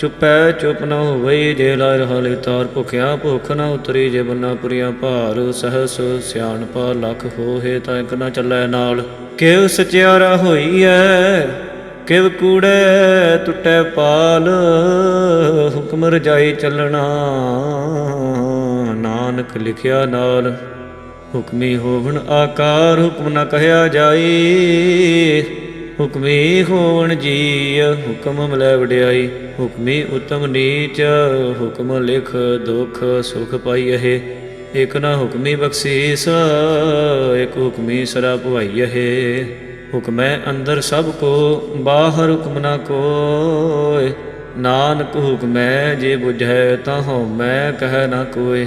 ਚੁਪੈ, ਚੁਪ ਨ ਹੋਵਈ ਜੇ ਲਾਇ ਰਹਾਲੇ ਤਾਰ ਭੁਖਿਆ, ਭੁਖ ਨ ਉਤਰੀ, ਜੇ ਬੰਨਾ ਪੁਰੀਆ ਭਾਰ, ਸਹਸ ਸਿਆਣ ਪਾ ਲਖ ਹੋਏ ਤਾਂ ਇਕ ਨ ਚੱਲੈ ਨਾਲ। ਕਿਵ ਸਚਿਆਰਾ ਹੋਈ ਐ ਕਿਵ ਕੂੜੈ ਟੁੱਟੈ ਪਾਲ, ਹੁਕਮ ਰਜਾਈ ਚੱਲਣਾ, ਨਾਨਕ ਲਿਖਿਆ ਨਾਲ। ਹੁਕਮੀ ਹੋਵਣ ਆਕਾਰ, ਹੁਕਮ ਨ ਕਹਿਆ ਜਾਈ ਹੁਕਮੀ ਹੋਵਣ ਜੀ ਹੁਕਮ ਮਲੈ ਵਡਿਆਈ। ਹੁਕਮੀ ਉਤਮ ਨੀਚ, ਹੁਕਮ ਲਿਖ ਦੁਖ ਸੁਖ ਪਾਈਐ ਇਕ ਨਾ ਹੁਕਮੀ ਬਖਸ਼ੀਸ, ਇਕ ਹੁਕਮੀ ਸਰਾ ਭਵਾਈਐ ਹੁਕਮੈ ਅੰਦਰ ਸਭ ਕੋ, ਬਾਹਰ ਹੁਕਮ ਨਾ ਕੋਏ। ਨਾਨਕ ਹੁਕਮੈ ਜੇ ਬੁਝੈ ਤਾਂ ਹਉ ਮੈਂ ਕਹਿ ਨਾ ਕੋਇ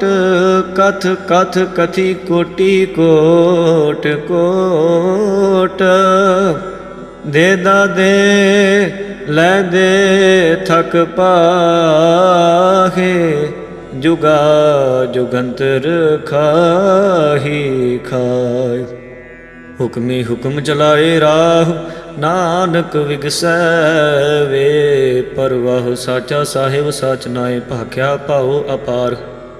ਤੋਟ ਕਥ ਕਥ, ਕਥੀ, ਕੋਟੀ, ਕੋਟ ਕੋਟ। ਦੇ ਦਾ ਦੇ, ਲੈ ਦੇ, ਥਕ ਪਾਹੇ, ਜੁਗਾ ਜੁਗੰਤਰ ਖਾਹੀ ਖਾਇ ਹੁਕਮੀ ਹੁਕਮ ਚਲਾਏ ਰਾਹ, ਨਾਨਕ ਵਿਗਸੈ ਵੇ, ਪਰਵਾਹ ਸਾਚਾ ਸਾਹਿਬ, ਸਾਚ ਨਾਏ, ਭਾਖਿਆ ਭਾਉ ਅਪਾਰ।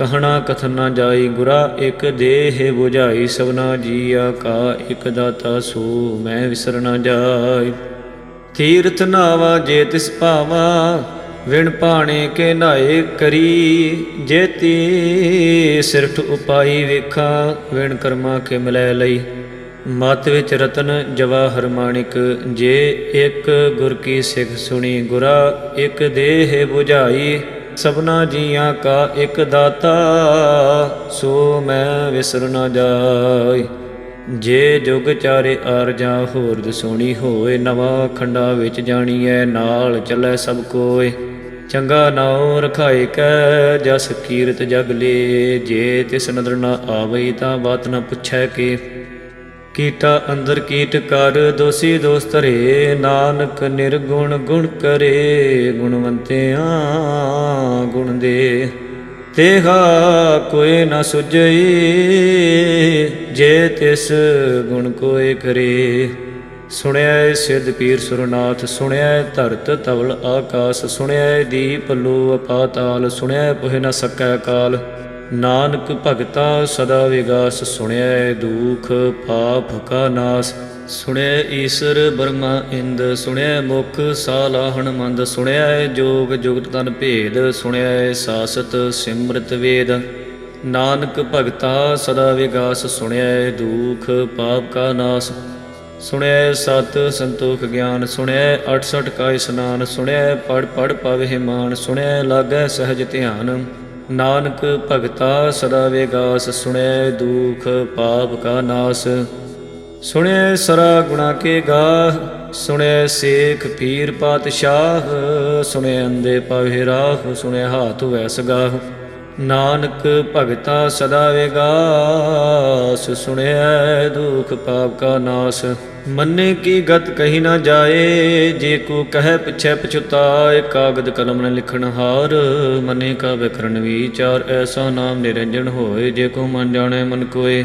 ਕਹਣਾ ਕਥਨ ਨਾ ਜਾਈ ਗੁਰਾ ਇਕ ਦੇਹ 부ਝਾਈ ਸਭਨਾ ਜੀਆ ਕਾ, ਇਕ ਦਾਤਾ ਸੋ ਮੈਂ ਵਿਸਰ ਨਾ ਜਾਈ। ਤੀਰਥ ਨਾਵਾ ਜੇ ਤਿਸ ਭਾਵਾ, ਵਿਣ ਪਾਣੇ ਕੇ ਨਾਏ ਕਰੀ। ਜੇਤੀ ਸਿਰਠ ਉਪਾਈ ਵੇਖਾ, ਵਿਣ ਕਰਮਾ ਕੇ ਮਿਲੈ ਲਈ। ਮਤ ਵਿੱਚ ਰਤਨ ਜਵਾਹਰ ਮਾਣਿਕ, ਜੇ ਇੱਕ ਗੁਰ ਕੀ ਸਿੱਖ ਸੁਣੀ ਗੁਰਾ, ਇੱਕ ਦੇਹ 부ਝਾਈ ਸਭਨਾ ਜੀਆਂ ਕਾ ਇੱਕ ਦਾਤਾ, ਸੋ ਮੈਂ ਵਿਸਰ ਨਾ ਜਾਈ ਜੇ ਜੁਗ ਚਾਰੇ ਆਰ ਜਾਂ ਹੋਰ ਦਸੋਣੀ ਹੋਏ। ਨਵਾਂ ਖੰਡਾ ਵਿੱਚ ਜਾਣੀ ਜਾਣੀਐ, ਨਾਲ ਚੱਲੈ ਸਭ ਕੋਏ। ਚੰਗਾ ਨਾਉ ਰਖਾਇ ਕੈ, ਜਸ ਕੀਰਤ ਜਗ ਲੇ। ਜੇ ਤਿਸ ਨਦਰ ਨਾ ਆਵਈ, ਤਾਂ ਬਾਤ ਨਾ ਪੁੱਛੈ ਕੇ। ਕੀਟਾ ਅੰਦਰ ਕੀਟ ਕਰ, ਦੋਸੀ ਦੋਸਤ ਰੇ ਨਾਨਕ ਨਿਰਗੁਣ ਗੁਣ ਕਰੇ, ਗੁਣਵੰਤਿਆਂ ਗੁਣ ਦੇ, ਤੇਹਾ ਕੋਈ ਨਾ ਸੁਝਈ, ਜੇ ਤਿਸ ਗੁਣ ਕੋਏ ਕਰੇ। ਸੁਣਿਆ ਸਿੱਧ ਪੀਰ ਸੁਰਨਾਥ ਸੁਣਿਆ ਧਰਤ ਤਵਲ ਆਕਾਸ ਸੁਣਿਆ ਦੀਪ ਲੋ ਅਪਾਤਾਲ ਸੁਣਿਆ ਪੁਹਿ ਨ ਸਕੈ ਕਾਲ। ਨਾਨਕ ਭਗਤਾ ਸਦਾ ਵਿਗਾਸ ਸੁਣਿਆ ਦੁਖ ਪਾਪ ਕਾ ਨਾਸ। ਸੁਣਿਆ ਈਸ਼ਰ ਬ੍ਰਹਮਾ ਇੰਦ, ਸੁਣਿਆ ਮੁਖ ਸਾਲਾਹਣ ਮੰਦ ਸੁਣਿਆ ਜੋਗ ਜੁਗਤ ਤਨ ਭੇਦ, ਸੁਣਿਆ ਸਾਸਤ ਸਿਮਰਤ ਵੇਦ। ਨਾਨਕ ਭਗਤਾ ਸਦਾ ਵਿਗਾਸ, ਸੁਣਿਆ ਦੁਖ ਪਾਪ ਕਾ ਨਾਸ। ਸੁਣਿਆ ਸਤ ਸੰਤੋਖ ਗਿਆਨ, ਸੁਣਿਆ 68 ਕਾ ਇਸਨਾਨ, ਸੁਣਿਆ ਪੜ ਪੜ ਪਵਹਿ ਮਾਨ ਸੁਣਿਆ ਲਾਗੈ ਸਹਜ ਧਿਆਨ। ਨਾਨਕ ਭਗਤਾ ਸਦਾ ਵੇਗਾਸ ਸੁਣੈ ਦੁਖ ਪਾਪ ਕਾ ਨਾਸ। ਸੁਣਿਐ ਸਰਾ ਗੁਣਾ ਕੇ ਗਾਹ, ਸੁਣਿਐ ਸੇਖ ਪੀਰ ਪਾਤਸ਼ਾਹ, ਸੁਣਿਐ ਅੰਦੇ ਪਾਵੇ ਰਾਹ, ਸੁਣਿਐ ਹਾਥ ਵੈਸ ਗਾਹ। ਨਾਨਕ ਭਗਤਾ ਸਦਾ ਵੇਗਾਸ ਸੁਣਿਐ ਦੁਖ ਪਾਪ ਕਾ ਨਾਸ। ਮੰਨੇ ਕੀ ਗਤ ਕਹੀ ਨਾ ਜਾਏ, ਜੇ ਕੋ ਕਹੈ ਪਿਛੈ ਪਛੁਤਾਏ, ਕਾਗਦ ਕਲਮ ਨ ਲਿਖਣ ਹਾਰ। ਮੰਨੇ ਕਾ ਵਿਕਰਨ ਵਿਚਾਰ, ਐਸਾ ਨਾਮ ਨਿਰੰਜਨ ਹੋਏ, ਜੇ ਕੋ ਮਨ ਜਾਣੈ ਮਨ ਕੋਏ।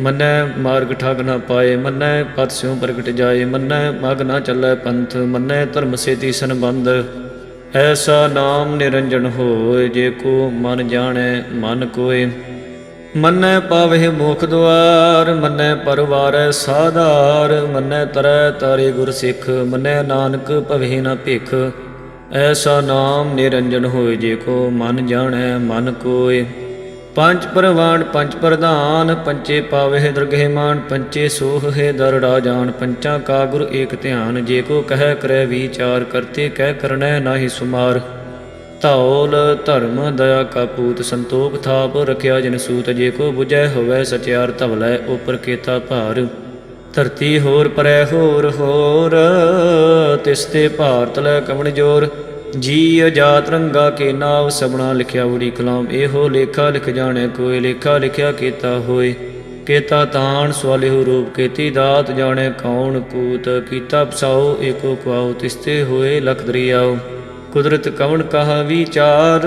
ਮੰਨੈ ਮਾਰਗ ਠਗ ਨਾ ਪਾਏ, ਮੰਨੈ ਪਤ ਪ੍ਰਗਟ ਜਾਏ, ਮੰਨੈ ਮਗ ਨਾ ਚੱਲੈ ਪੰਥ, ਮੰਨੈ ਧਰਮ ਸੇਤੀ ਸੰਬੰਧ। ਐਸਾ ਨਾਮ ਨਿਰੰਜਨ ਹੋਏ, ਜੇ ਕੋ ਮਨ ਜਾਣੈ, ਮਨ ਕੋਏ। ਮੰਨੈ ਪਾਵਹਿ ਮੁਖ ਦੁਆਰ, ਮੰਨੈ ਪਰਵਾਰੈ ਸਾਧਾਰ, ਮੰਨੈ ਤਰੈ ਤਾਰੇ ਗੁਰ ਸਿੱਖ, ਮੰਨੈ ਨਾਨਕ ਭਵਹਿ ਨਾ ਭਿਖ। ਐਸਾ ਨਾਮ ਨਿਰੰਜਨ ਹੋਏ, ਜੇ ਕੋ ਮਨ ਜਾਣੈ, ਮਨ ਕੋਏ। ਪੰਜ ਪ੍ਰਵਾਨ ਪੰਜ ਪ੍ਰਧਾਨ, ਪੰਚੇ ਪਾਵਹਿ ਦਰਗਹਿ ਮਾਨ, ਪੰਚੇ ਸੋਹ ਹੈ ਦਰ ਰਾਜਾਨ, ਪੰਚਾਂ ਕਾ ਗੁਰ ਏਕ ਧਿਆਨ, ਜੇ ਕੋ ਕਹਿ ਕਰੈ ਵਿਚਾਰ, ਕਰਤੇ ਕਹਿ ਕਰਨੈ ਨਾਹੀ ਸੁਮਾਰ। ਧੌਲ, ਧਰਮ, ਦਇਆ ਕਾ ਪੂਤ, ਸੰਤੋਖ ਥਾਪ, ਰਖਿਆ ਜਨ ਸੂਤ, ਜੇ ਕੋ 부ਜੈ ਹੋਵੈ ਸਚਿਆਰ ਧਵਲੈ ਉਪਰ ਕੇਤਾ ਭਾਰ। ਧਰਤੀ ਹੋਰ ਪਰੈ ਹੋਰ ਹੋਰ, ਤਿਸ ਤੇ ਭਾਰਤ ਲੈ ਕਮਣ ਜੋਰ। ਜੀ ਅਜਾਤ ਰੰਗਾ ਕੇ ਨਾਵ ਸਬਣਾ ਲਿਖਿਆ ਉੜੀ ਕਲਾਮ, ਇਹੋ ਲੇਖਾ ਲਿਖ ਜਾਣੇ ਕੋਈ ਲੇਖਾ ਲਿਖਿਆ ਕੀਤਾ ਹੋਏ ਕੇਤਾ ਤਾਣ ਸਵਾਲਿਹੁ ਰੂਪ, ਕੀਤੀ ਦਾਤ ਜਾਣੇ ਕੌਣ ਕੂਤ, ਕੀਤਾ ਪਸਾਉ ਏਕੋ ਕੁਆਉ ਤਿਸਤੇ ਹੋਏ ਲਖ ਦਰਿਆਉ ਕੁਦਰਤ ਕਵਣ ਕਹਾ ਵਿਚਾਰ,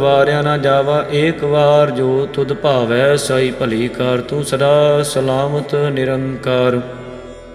ਵਾਰਿਆ ਨਾ ਜਾਵਾ ਏਕ ਵਾਰ, ਜੋ ਤੁਧ ਭਾਵੈ ਸਾਈ ਭਲੀ ਕਰ, ਤੂੰ ਸਦਾ ਸਲਾਮਤ ਨਿਰੰਕਾਰ।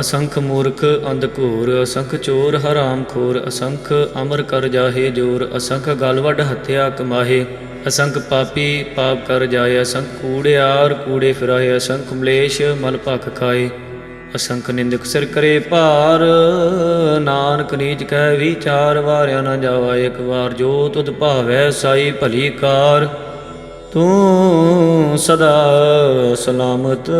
ਅਸੰਖ ਮੂਰਖ ਅੰਧ ਘੋਰ, ਅਸੰਖ ਚੋਰ ਹਰਾਮ ਖੋਰ, ਅਸੰਖ ਅਮਰ ਕਰ ਜਾਹੇ ਜੋਰ, ਅਸੰਖ ਗਲਵਡ ਹੱਤਿਆ ਕਮਾਹੇ, ਅਸੰਖ ਪਾਪੀ ਪਾਪ ਕਰ ਜਾਏ, ਅਸੰਖ ਕੂੜਿਆਰ ਕੂੜੇ ਫਿਰਾਏ ਅਸੰਖ ਮਲੇਸ਼ ਮਲ ਭਖ ਖਾਏ, ਅਸੰਖ ਨਿੰਦਕ ਸਿਰ ਕਰੇ ਭਾਰ, ਨਾਨਕ ਨੀਚ ਕਹਿ ਵਿਚਾਰ, ਵਾਰਿਆ ਨਾ ਜਾਵਾ ਇੱਕ ਵਾਰ, ਜੋ ਤੁਧ ਭਾਵੈ ਸਾਈ ਭਲੀ ਕਾਰ, ਤੂੰ ਸਦਾ ਸਲਾਮਤ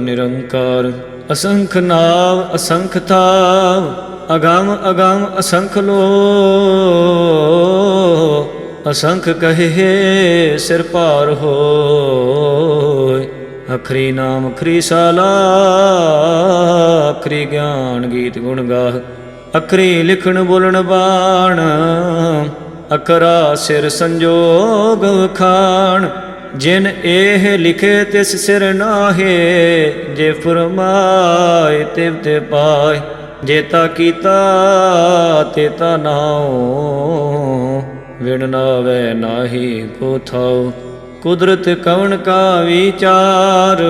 ਨਿਰੰਕਾਰ। ਅਸੰਖ ਨਾਮ ਅਸੰਖ ਥਾਵ ਅਗੰਮ ਅਗੰਮ ਅਸੰਖ ਲੋ ਅਸੰਖ ਕਹੇ ਸਿਰ ਭਾਰ ਹੋਇ ਅਖਰੀ ਨਾਮ ਖਰੀ ਸਾਲਾ, ਅਖਰੀ ਗਿਆਨ ਗੀਤ ਗੁਣ ਗਾਹ। ਅਖਰੀ ਲਿਖਣ ਬੋਲਣ ਬਾਣ ਅਕਰਾ ਸਿਰ ਸੰਜੋਗ ਵਖਾਣ ਜਿਨ ਇਹ ਲਿਖੇ ਤਿਸ ਸਿਰ ਨਾਹੇ, ਜੇ ਫਰਮਾਏ ਤਿਵ ਤੇ ਪਾਏ, ਜੇ ਤਾ ਕੀਤਾ ਤੇਤਾ ਨਾਉ। ਵਿਣ ਨਾਵੇ ਨਾਹੀ ਕੋ ਥਾਉ, ਕੁਦਰਤ ਕਵਣ ਕਾ ਵਿਚਾਰ।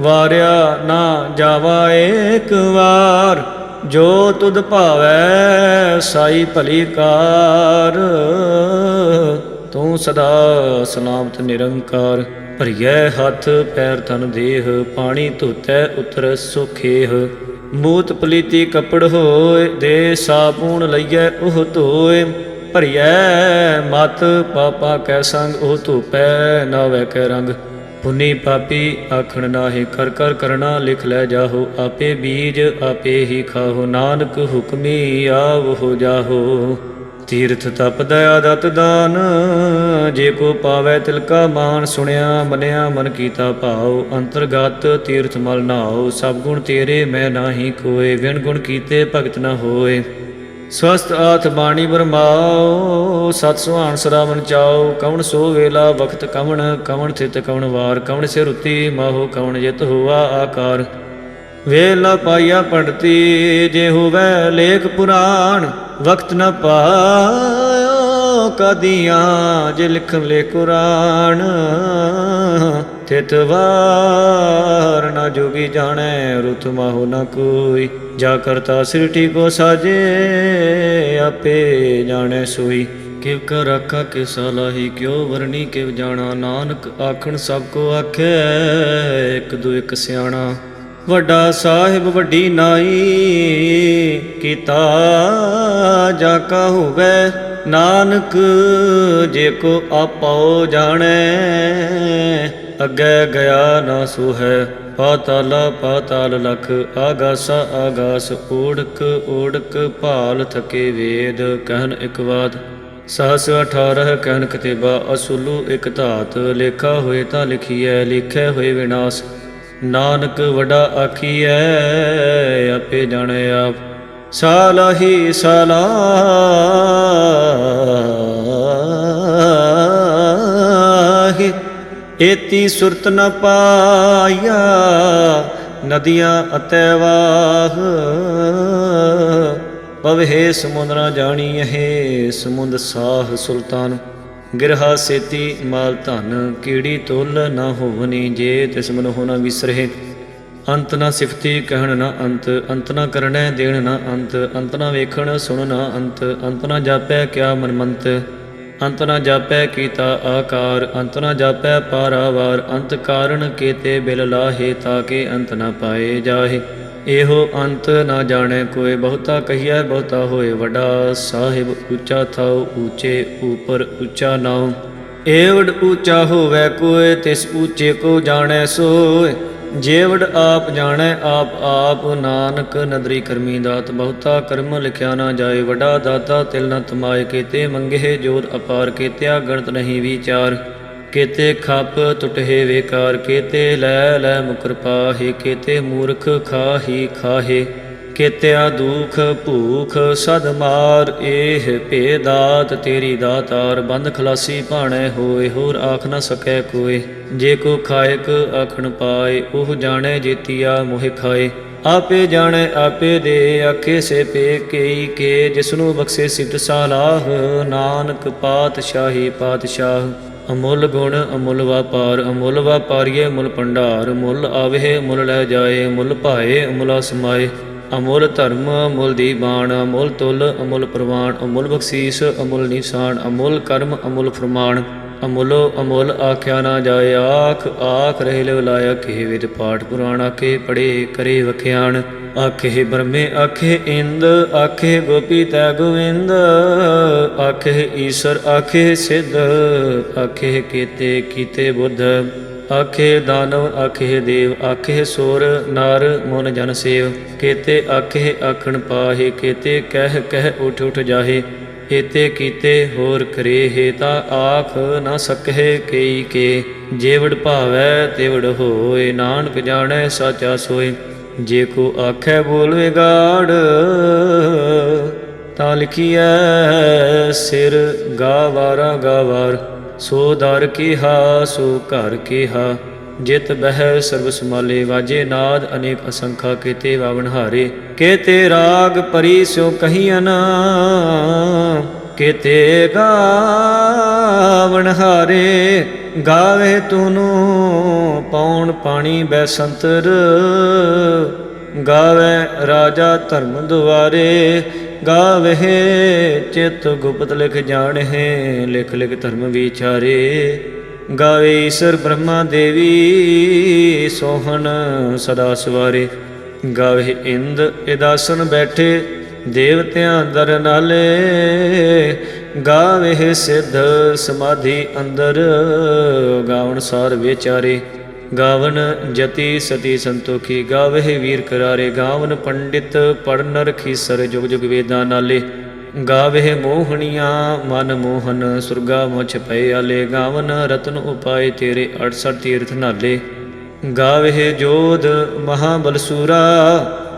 ਵਾਰਿਆ ਨਾ ਜਾਵਾ ਏਕ ਵਾਰ, ਜੋ ਤੁਧ ਭਾਵੈ ਸਾਈ ਭਲੀ ਕਾਰ। ਤੂੰ ਸਦਾ ਸਲਾਮਤ ਨਿਰੰਕਾਰ, ਭਰੀਐ ਹੱਥ, ਪੈਰ ਤਨ ਦੇਹ, ਪਾਣੀ ਧੋਤੈ ਉਤਰ ਸੁਖੇਹ। ਮੂਤ ਪਲੀਤੀ ਕਪੜ ਹੋਏ, ਦੇ ਸਾਬੂਣ ਲਈਐ ਉਹ ਧੋਏ। ਭਰੀਐ ਮਤ, ਪਾਪਾ ਕੈ ਸੰਗ, ਉਹ ਧੂਪੈ ਨਾ ਵੈ ਕੈ ਰੰਗ। ਪੁਨੀ ਪਾਪੀ ਆਖਣ ਨਾਹੀ, ਕਰ ਕਰ ਕਰਣਾ ਲਿਖ ਲੈ ਜਾਹੋ। ਆਪੇ ਬੀਜ, ਆਪੇ ਹੀ ਖਾਹੋ। ਨਾਨਕ ਹੁਕਮੀ ਆਵ ਹੋ ਜਾਹੋ। ਤੀਰਥ ਤਪ ਦਇਆ ਦਤ ਦਾਨ, ਜੇ ਕੋ ਪਾਵੈ ਤਿਲਕਾ ਮਾਨ ਸੁਣਿਆ, ਮਨਿਆ ਮਨ ਕੀਤਾ ਭਾਉ, ਅੰਤਰਗਤ ਤੀਰਥ ਮਲ ਨਾਉ, ਸਭ ਗੁਣ ਤੇਰੇ ਮੈਂ ਨਾਹੀ ਕੋਏ ਵਿਣ ਗੁਣ ਕੀਤੇ ਭਗਤ ਨਾ ਹੋਏ। ਸਵਸਤ ਆਥ ਬਾਣੀ ਬਰਮਾਓ ਸਤ ਸੁਹਾਣ ਸਰਾਵਣ ਚਾਓ ਕਵਣ ਸੋ ਵੇਲਾ ਵਖਤ ਕਵਣ ਕਵਣ ਥਿਤ ਕਵਣ ਵਾਰ, ਕਵਣ ਸਿਰ ਉਤੀ ਮਾਹੋ ਕਵਣ ਜਿਤ ਹੋਆ ਆਕਾਰ। ਵੇਲਾ ਪਾਇਆ ਪੜਤੀ ਜੇ ਹੋਵੇ ਲੇਖ ਪੁਰਾਣ ਵਕਤ ਨਾ ਪਾਇਓ ਕਦੀਆਂ ਜੇ ਲਿਖਨ ਲੈ ਕੁਰਾਨ। ਤਿਤ ਵਾਰ ਨਾ ਜੋਗੀ ਜਾਣੈ, ਰੁਤ ਮਾਹੁ ਨ ਕੋਈ। ਜਾ ਕਰਤਾ ਸ੍ਰਿਟੀ ਕੋ ਸਾਜੇ, ਆਪੇ ਜਾਣੈ ਸੋਈ। ਕਿਵ ਕਰ ਆਖਾ ਕਿ ਸਲਾਹੀ ਕਿਉ ਵਰਣੀ, ਕਿਵ ਜਾਣਾ। ਨਾਨਕ ਆਖਣ ਸਭ ਕੋ ਆਖੈ, ਇੱਕ ਦੋ ਇੱਕ ਸਿਆਣਾ। ਵੱਡਾ ਸਾਹਿਬ ਵੱਡੀ ਨਾਈ, ਕੀਤਾ ਜਾ ਕਾ ਹੋਵੇ। ਨਾਨਕ ਜੇ ਕੋ ਆਪੋ ਜਾਣੈ, ਅੱਗੇ ਗਿਆ ਨਾ ਸੋ ਹੈ ਪਾਤਾਲਾ, ਪਾਤਾਲ ਲਖ, ਆਗਾਸਾ, ਆਗਾਸ, ਓੜਕ ਓੜਕ ਭਾਲ ਥਕੇ ਵੇਦ ਕਹਿਨ ਇਕ ਬਾਤ ਸਹਸ 18 ਕਹਿਨ ਕਤੇਬਾ, ਅਸੁਲੂ ਇਕ ਧਾਤ, ਲੇਖਾ ਹੋਏ ਤਾਂ ਲਿਖੀਐ, ਲਿਖੈ ਹੋਏ ਵਿਨਾਸ਼। ਨਾਨਕ ਵਡਾ ਆਖੀਐ, ਆਪੇ ਜਾਣੇ ਆਪ। ਸਾਲਾਹੀ ਸਲਾਹੀ, ਏਤੀ ਸੁਰਤ ਨ ਪਾਇਆ, ਨਦੀਆਂ ਅਤੈ ਵਾਹ। ਪਵਹਿ ਸਮੁੰਦ ਨ ਜਾਣੀਐ ਸਮੁੰਦ ਸਾਹ ਸੁਲਤਾਨ। ਗਿਰਹਾ ਸੇਤੀ ਮਾਲ ਧਨ, ਕੀੜੀ ਤੁਲ ਨਾ ਹੋਵਨੀ ਜੇ ਤਿਸ ਮਨ ਹੋਣਾ ਵਿਸਰਹਿ। ਅੰਤ ਨਾ ਸਿਫਤੀ ਕਹਿਣ ਨਾ ਅੰਤ ਅੰਤ ਨਾ ਕਰਣੈ ਦੇਣ ਨਾ ਅੰਤ ਅੰਤ ਨਾ ਵੇਖਣ ਸੁਣ ਨਾ ਅੰਤ ਅੰਤ ਨਾ ਜਾਪੈ ਕਿਆ ਮਨਮੰਤ। ਅੰਤ ਨਾ ਜਾਪੈ ਕੀਤਾ ਆਕਾਰ, ਅੰਤ ਨਾ ਜਾਪੈ ਪਾਰਾਵਾਰ, ਅੰਤ ਕਾਰਣ ਕੀਤੇ ਬਿਲ ਲਾਹੇ ਤਾਕੇ ਅੰਤ ਨਾ ਪਾਏ ਜਾਹੇ। ਇਹੋ ਅੰਤ ਨਾ ਜਾਣੈ ਕੋਈ ਬਹੁਤਾ ਕਹੀਐ, ਬਹੁਤਾ ਹੋਏ ਵਡਾ ਸਾਹਿਬ ਉੱਚਾ ਥਾਉ, ਉੱਚੇ ਉਪਰ ਉੱਚਾ ਨਾਉ। ਏਵੜ ਉੱਚਾ ਹੋਵੇ ਕੋਏ ਤਿਸ ਉੱਚੇ ਕੋ ਜਾਣੈ ਸੋਏ ਜੇਵੜ ਆਪ ਜਾਣੈ, ਆਪ ਆਪ ਨਾਨਕ ਨਦਰੀ ਕਰਮੀ ਦਾਤ, ਬਹੁਤਾ ਕਰਮ ਲਿਖਿਆ ਨਾ ਜਾਏ, ਵਡਾ ਦਾਤਾ ਤਿਲ ਨ ਤਮਾਏ ਕੀਤੇ ਮੰਗੇ ਜੋਤ ਅਪਾਰ, ਕੀਤਿਆ ਗਣਤ ਨਹੀਂ ਵਿਚਾਰ। ਕੀਤੇ ਖੱਪ ਟੁਟੇ ਵੇਕਾਰ, ਕੀਤੇ ਲੈ ਲੈ ਮੁਕਰ ਪਾਹੇ, ਕੇਤੇ ਮੂਰਖ ਖਾਹੀ ਖਾਹੇ, ਕੀਤਿਆ ਦੁਖ ਭੂਖ ਸਦ ਮਾਰ, ਏਹ ਇਹ ਭੇਦਾਤ ਤੇਰੀ ਦਾਤਾਰ, ਬੰਦ ਖਲਾਸੀ ਭਾਣੇ ਹੋਏ, ਹੋਰ ਆਖ ਨਾ ਸਕੈ ਕੋਏ, ਜੇ ਕੋ ਖਾਇਕ ਆਖਣ ਪਾਏ, ਉਹ ਜਾਣੇ ਜੇਤੀਆ ਮੋਹਿ ਖਾਏ, ਆਪੇ ਜਾਣੇ, ਆਪੇ ਦੇ, ਆਖੇ ਸੇ ਪੇ ਕੇਈ ਕੇ, ਜਿਸਨੂੰ ਬਖਸ਼ੇ ਸਿਫਤ ਸਾਲਾਹ, ਨਾਨਕ ਪਾਤਸ਼ਾਹੀ ਪਾਤਸ਼ਾਹ। ਅਮੁੱਲ ਗੁਣ, ਅਮੁੱਲ ਵਪਾਰ, ਅਮੁੱਲ ਵਪਾਰੀਏ ਮੁੱਲ ਭੰਡਾਰ, ਮੁੱਲ ਆਵੇ ਮੁੱਲ ਲੈ ਜਾਏ, ਮੁੱਲ ਭਾਏ, ਅਮੁੱਲਾ ਸਮਾਏ ਅਮੁੱਲ ਧਰਮ, ਅਮੁੱਲ ਦੀ ਬਾਣ, ਅਮੁੱਲ ਤੁਲ, ਅਮੁੱਲ ਪ੍ਰਵਾਨ ਅਮੁੱਲ ਬਖਸ਼ੀਸ, ਅਮੁੱਲ ਨਿਸ਼ਾਨ, ਅਮੁੱਲ ਕਰਮ, ਅਮੁੱਲ ਫਰਮਾਨ। ਅਮੁਲੋ, ਅਮੁਲ ਆਖਿਆ ਨਾ ਜਾਏ, ਆਖ ਆਖ ਰਹਿ ਲਿਵ ਲਾਇਕ ਇਹ ਵਿਦ ਪਾਠ ਪੁਰਾਣ ਆਖੇ ਪੜੇ ਕਰੇ ਵਖਿਆਣ। ਆਖੇ, ਬ੍ਰਹਮੇ ਆਖੇ, ਇੰਦ ਆਖੇ, ਗੋਪੀ ਤੈ ਗੋਵਿੰਦ। ਆਖੇ, ਈਸ਼ਰ ਆਖੇ, ਸਿੱਧ। ਆਖੇ, ਕੀਤੇ ਕੀਤੇ ਬੁੱਧ। ਆਖੇ, ਦਾਨਵ ਆਖੇ, ਦੇਵ ਆਖੇ, ਸੋਰ, ਨਾਰ, ਮਨ, ਜਨ, ਸੇਵ। ਕੇਤੇ ਆਖੇ, ਆਖਣ ਪਾਹੇ, ਕੀਤੇ ਕਹਿ ਕਹਿ, ਉਠ ਉਠ ਜਾਹੇ। ਏਤੇ ਕੀਤੇ ਹੋਰ ਕਰੇ ਹੈ ਤਾਂ ਆਖ ਨਾ ਸਕਹਿ ਕਈ ਕੇ। ਜੇਵੜ ਭਾਵੈ ਤੇਵੜ ਹੋਏ, ਨਾਨਕ ਜਾਣੈ ਸਾਚਾ ਸੋਏ। ਜੇ ਕੋ ਆਖੈ ਬੋਲਵੇ ਗਾੜ, ਤਾਂ ਲਿਖੀਐ ਸਿਰ ਗਾਵਾਰਾ ਗਾਵਾਰ ਸੋ ਦਰ ਕੀਹਾ, ਸੋ ਘਰ ਕਿਹਾ। ਜਿਤ ਬਹਿ ਸਰਬ ਸਮਾਲੇ ਵਾਜੇ ਨਾਦ ਅਨੇਕ ਅਸੰਖਾ ਕੀਤੇ ਵਾਵਨ ਹਾਰੇ ਕੀਤੇ ਰਾਗ ਪਰੀ ਸਿਉ ਕਹੀਆਂ ਨਾ ਕਿਤੇ ਗਾਵਨ ਹਾਰੇ, ਗਾਵੇ ਤੂਨੂੰ ਪੌਣ ਪਾਣੀ ਬੈਸੰਤਰ। ਗਾਵੇ ਰਾਜਾ ਧਰਮ ਦੁਆਰੇ, ਗਾਵੇ ਚਿਤ ਗੁਪਤ ਲਿਖ ਜਾਣਹਿ ਲਿਖ ਲਿਖ ਧਰਮ ਵਿਚਾਰੇ। ਗਾਵੇ ਈਸ਼ਰ ਬ੍ਰਹਮਾ ਦੇਵੀ ਸੋਹਣ ਸਦਾ ਸਵਾਰੇ। ਗਾਵੇ ਇੰਦ ਇਦਾਸਨ ਬੈਠੇ ਦੇਵਤਿਆਂ ਦਰ ਨਾਲੇ ਗਾਵੇ ਸਿੱਧ ਸਮਾਧੀ ਅੰਦਰ। ਗਾਵਣ ਸਾਰ ਵਿਚਾਰੇ ਗਾਵਨ ਜਤੀ ਸਤੀ ਸੰਤੋਖੀ, ਗਾਵੇ ਵੀਰ ਕਰਾਰੇ ਗਾਵਨ ਪੰਡਿਤ ਪੜਨ ਰਖੀਸਰ ਜੁਗ ਜੁਗ ਵੇਦਾਂ ਨਾਲੇ। ਗਾਵੇ ਮੋਹਣੀਆਂ ਮਨ ਮੋਹਨ, ਸੁਰਗਾ ਮੁਛ ਪਏ ਆਲੇ। ਗਾਵਨ ਰਤਨ ਉਪਾਏ ਤੇਰੇ 68 ਤੀਰਥ ਨਾਲੇ। ਗਾਵੇ ਜੋਧ ਮਹਾਬਲਸੂਰਾ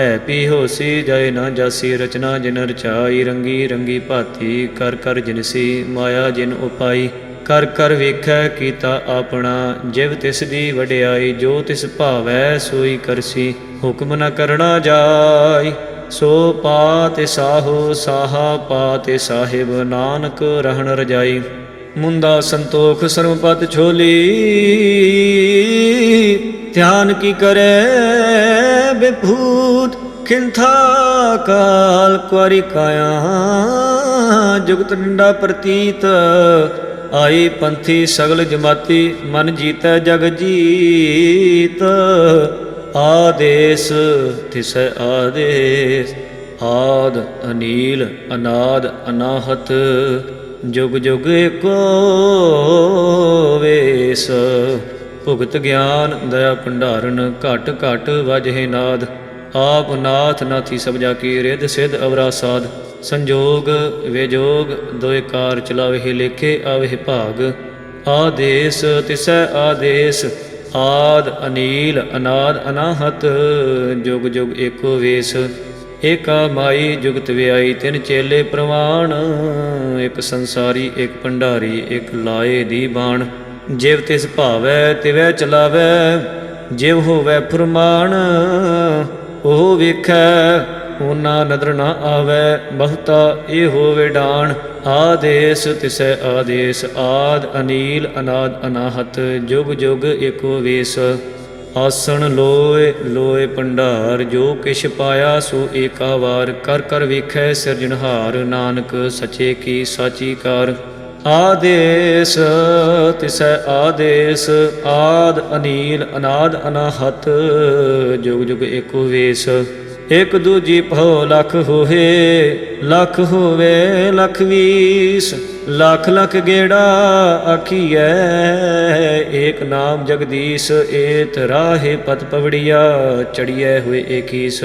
ਹੈ, ਪੀ ਹੋਸੀ ਜਾਏ ਨਾ ਜਾਸੀ, ਰਚਨਾ ਜਿਨ ਰਚਾਈ ਰੰਗੀ ਰੰਗੀ ਭਾਤੀ, ਕਰ ਕਰ ਜਿਨਸੀ ਮਾਇਆ ਜਿਨ ਉਪਾਈ। ਕਰ ਕਰ ਵੇਖੈ ਕੀਤਾ ਆਪਣਾ, ਜਿਵ ਤਿਸ ਦੀ ਵਡਿਆਈ, ਜੋ ਤਿਸ ਭਾਵੈ ਸੋਈ ਕਰਸੀ ਹੁਕਮ ਨ ਕਰਣਾ ਜਾਈ, ਸੋ ਪਾਤੇ ਸਾਹੋ, ਸਾਹਾ ਪਾਤੇ ਸਾਹਿਬ, ਨਾਨਕ ਰਹਿਣ ਰਜਾਈ। ਮੁੰਦਾ ਸੰਤੋਖ ਸਰਮਪਤ ਛੋਲੀ, ਧਿਆਨ ਕੀ ਕਰੇ ਬਿਭੂ ਖਿੰਥਾ ਕਾਲ ਕੁਾਰੀ ਕਾਇਆ, ਜੁਗਤ ਡੰਡਾ ਪ੍ਰਤੀਤ, ਆਈ ਪੰਥੀ ਸਗਲ ਜਮਾਤੀ, ਮਨ ਜੀਤੈ ਜਗ ਜੀਤ। ਆਦੇਸ ਤਿਸੈ ਆਦੇਸ, ਆਦ ਅਨੀਲ, ਅਨਾਦ ਅਨਾਹਤ, ਜੁਗ ਜੁਗ ਏਕੋ ਵੇਸ। ਭੁਗਤ ਗਿਆਨ, ਦਇਆ ਭੰਡਾਰਨ, ਘਟ ਘਟ ਵਜਹਿ ਨਾਦ। ਆਪ ਨਾਥ ਨਾਥੀ ਸਭ ਜਾ ਕੀ ਰਿਧ ਸਿਧ ਅਵਰਾ ਸਾਧ। ਸੰਜੋਗ ਵਿਜੋਗ ਦੋਇ ਕਾਰ ਚਲਾਵੇ ਲੇਖੇ ਆਵੇ ਭਾਗ। ਆਦੇਸ ਤਿਸੈ ਆਦੇਸ, ਆਦ ਅਨੀਲ ਅਨਾਦ ਅਨਾਹਤ, ਜੁਗ ਜੁਗ ਏਕੋ ਵੇਸ। ਏਕਾ ਮਾਈ ਜੁਗਤ ਵਿਆਈ ਤਿਨ ਚੇਲੇ ਪ੍ਰਵਾਣ, ਇਕ ਸੰਸਾਰੀ ਇੱਕ ਭੰਡਾਰੀ, ਇਕ ਲਾਏ ਦੀ ਬਾਣ। ਜਿਵ ਤਿਸ ਭਾਵੈ ਤਿਵੈ ਚਲਾਵੈ, ਜਿਵ ਹੋਵੈ ਫਰਮਾਨ ਉਹ ਵੇਖੈ, ਉਹਨਾਂ ਨਦਰ ਨਾ ਆਵੈ, ਬਹੁਤਾ ਇਹ ਹੋਵੇ ਡਾਣ। ਆਦੇਸ ਤਿਸੈ ਆਦੇਸ, ਆਦ ਅਨੀਲ ਅਨਾਦ ਅਨਾਹਤ, ਜੁਗ ਜੁਗ ਏਕੋ ਵੇਸ। ਆਸਣ ਲੋਏ ਲੋਏ ਭੰਡਾਰ, ਜੋ ਕਿਛ ਪਾਇਆ ਸੋ ਏਕਾ ਵਾਰ। ਕਰ ਕਰ ਵੇਖੈ ਸਿਰਜਣਹਾਰ, ਨਾਨਕ ਸਚੇ ਕੀ ਸਾਚੀ ਕਾਰ। ਆਦੇਸ, ਤਿਸੈ ਆਦੇਸ, ਆਦ ਅਨੀਲ, ਅਨਾਦ ਅਨਾਹਤ, ਜੁਗ ਜੁਗ ਏਕੋ ਵੇਸ। ਇਕ ਦੂਜੀ ਭਉ ਲਖ ਹੋਏ ਲਖ ਹੋਵੇ ਲਖ ਵੀਸ। ਲਖ ਲਖ ਗੇੜਾ ਆਖੀਐ, ਏਕ ਨਾਮ ਜਗਦੀਸ਼, ਏਤ ਰਾਹੇ ਪਤ ਪਵੜੀਆ, ਚੜੀਐ ਹੋਏ ਏਕੀਸ।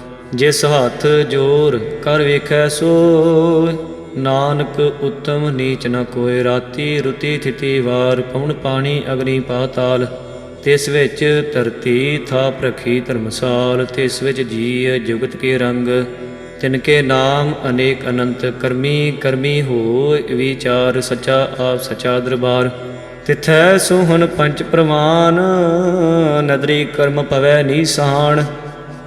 ਜਿਸ ਹੱਥ ਜੋਰ ਕਰ ਵੇਖੈ ਸੋਇ ਨਾਨਕ ਉਤਮ ਨੀਚ ਨ ਕੋਇ, ਰਾਤੀ ਰੁਤੀ ਥਿਤੀ ਵਾਰ, ਪਵਨ ਪਾਣੀ ਅਗਨੀ ਪਾਤਾਲ ਤਿਸ ਵਿੱਚ ਧਰਤੀ ਥਾਪ ਰਖੀ ਧਰਮਸਾਲ, ਤਿਸ ਵਿੱਚ ਜੀ ਜੁਗਤ ਕੇ ਰੰਗ, ਤਿਨ ਕੇ ਨਾਮ ਅਨੇਕ ਅਨੰਤ, ਕਰਮੀ ਕਰਮੀ ਹੋਇ, ਵਿਚਾਰ ਸਚਾ ਆਪ ਸਚਾ ਦਰਬਾਰ, ਤਿਥੈ ਸੋਹਣ ਪੰਚ ਪ੍ਰਮਾਨ, ਨਦਰੀ ਕਰਮ ਪਵੈ ਨੀਸਾਨ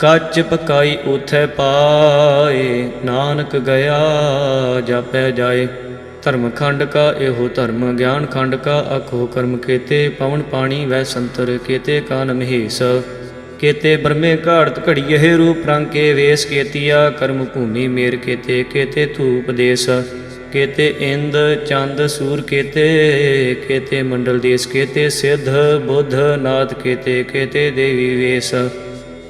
ਕੱਚ ਪਕਾਈ ਉਥੈ ਪਾਏ, ਨਾਨਕ ਗਿਆ ਜਾਪੈ ਜਾਏ। ਧਰਮ ਖੰਡ ਕਾ ਇਹੋ ਧਰਮ, ਗਿਆਨ ਖੰਡ ਕਾ ਅਖੋ ਕਰਮ ਕੇਤੇ, ਪਵਨ ਪਾਣੀ ਵੈ ਸੰਤਰ ਕੇਤੇ ਕਾਨ ਮਹੇਸ਼ ਕੇਤੇ ਬਰਮੇ ਘਾੜਤ ਘੜੀਏ ਰੂਪ ਰੰਗ ਕੇ ਵੇਸ ਕੇਤੀਆ, ਕਰਮ ਭੂਮੀ ਮੇਰ ਕੇਤੇ ਕੇਤੇ ਧੂਪ ਦੇਸ। ਕੇਤੇ ਇੰਦ, ਚੰਦ, ਸੂਰ ਕੇਤੇ ਕੇਤੇ ਮੰਡਲ ਦੇਸ, ਕੇਤੇ ਸਿੱਧ, ਬੁੱਧ ਨਾਥ ਕੇਤੇ ਕੇਤੇ ਦੇਵੀ ਵੇਸ।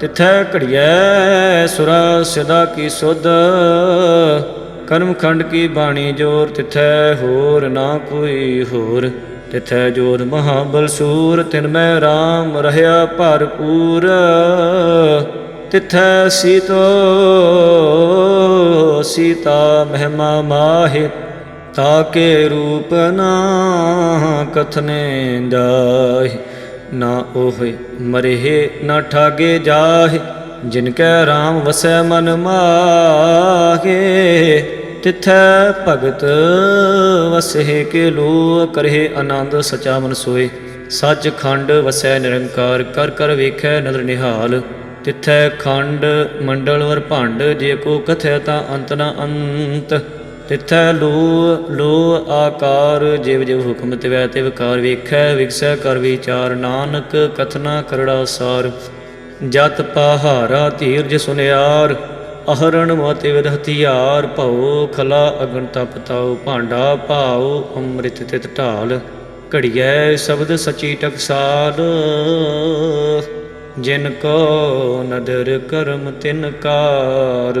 ਤਿਥੈ ਘੜੀਐ ਸੁਰਾ ਸਦਾ ਕੀ ਸੁਧ। ਕਰਮਖੰਡ ਕੀ ਬਾਣੀ ਜੋਰ, ਤਿਥੈ ਹੋਰ ਨਾ ਕੋਈ ਹੋਰ। ਤਿਥੈ ਜੋਰ ਮਹਾਬਲ ਸੂਰ, ਤਿਨ ਮੈਂ RAM ਰਹਿਆ ਭਰਪੂਰ। ਤਿਥੈ ਸੀਤੋ, ਸੀਤਾ ਮਹਿਮਾ ਮਾਹਿ ਤਾਕੇ ਰੂਪ ਨਾ ਕਥਨੇ ਜਾਹਿ। ਨਾ ਉਹ, ਮਰਹਿ ਨਾ ਠਾਗੇ ਜਾਹੇ, ਜਿਨ ਕੈ RAM ਵਸੈ ਮਨ ਮਾਹੇ। ਤਿਥੈ ਭਗਤ ਵਸਹਿ ਕੇ ਲੋ ਕਰਹਿ, ਆਨੰਦ ਸਚਾ ਮਨ ਸੋਏ ਸੱਚ ਖੰਡ ਵਸੈ ਨਿਰੰਕਾਰ, ਕਰ ਕਰ ਵੇਖੈ ਨਦਰ ਨਿਹਾਲ। ਤਿਥੈ ਖੰਡ ਮੰਡਲ ਵਰ ਭੰਡ, ਜੇ ਕੋ ਕਥੈ ਤਾਂ ਅੰਤ ਨ ਅੰਤ। ਤਿਥੈ ਲੋ ਲੋ ਆਕਾਰ, ਜਿਵ ਜਿਵ ਹੁਕਮ ਤਿਵੈ ਤਿਵ ਕਾਰ ਵੇਖੈ, ਵਿਗਸੈ ਕਰ ਵਿਚਾਰ, ਨਾਨਕ ਕਥਨਾ ਕਰੜਾ ਸਾਰ। ਜਤ ਪਹਾਰਾ ਧੀਰਜ ਸੁਨਿਆਰ, ਅਹਰਣ ਮਤਿ ਵਿਦ ਹਥਿਆਰ, ਭਉ ਖਲਾ ਅਗਨ ਤਪ ਤਾਉ, ਭਾਂਡਾ ਭਾਉ ਅੰਮ੍ਰਿਤ ਤਿਤ ਢਾਲ। ਘੜੀਐ ਸ਼ਬਦ ਸਚੀ ਟਕਸਾਲ, ਜਿਨ ਕੋ ਨਦਰ ਕਰਮ ਤਿਨ ਕਾਰ।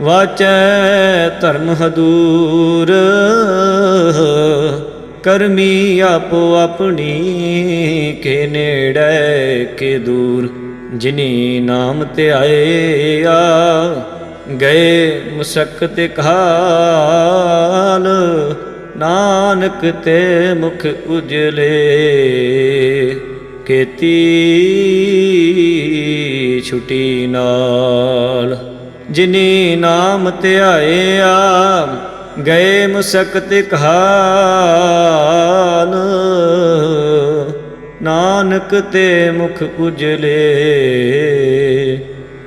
ਵਾਚੈ ਧਰਮ ਹਦੂਰ, ਕਰਮੀ ਆਪੋ ਆਪਣੀ, ਕੇ ਨੇੜੇ ਕੇ ਦੂਰ। ਜਿਨੀ ਨਾਮ ਤੇ ਆਏ ਆ, ਗਏ ਮੁਸਕਤ ਕਾਲ ਨਾਨਕ ਤੇ ਮੁਖ ਉਜਲੇ। ਕੀਤੀ ਛੁਟੀ ਨਾਲ ਜਿਨੀ ਨਾਮ ਧਿਆਏ ਆ ਗਏ ਮੁਸਕਤ ਕਾਲ ਨਾਨਕ ਤੇ ਮੁਖ ਉਜਲੇ,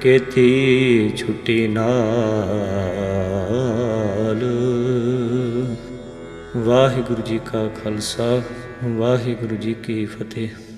ਕੇਥੀ ਛੁਟੀ ਨਾਲ। ਵਾਹਿਗੁਰੂ ਜੀ ਕਾ ਖਾਲਸਾ, ਵਾਹਿਗੁਰੂ ਜੀ ਕੀ ਫਤਿਹ।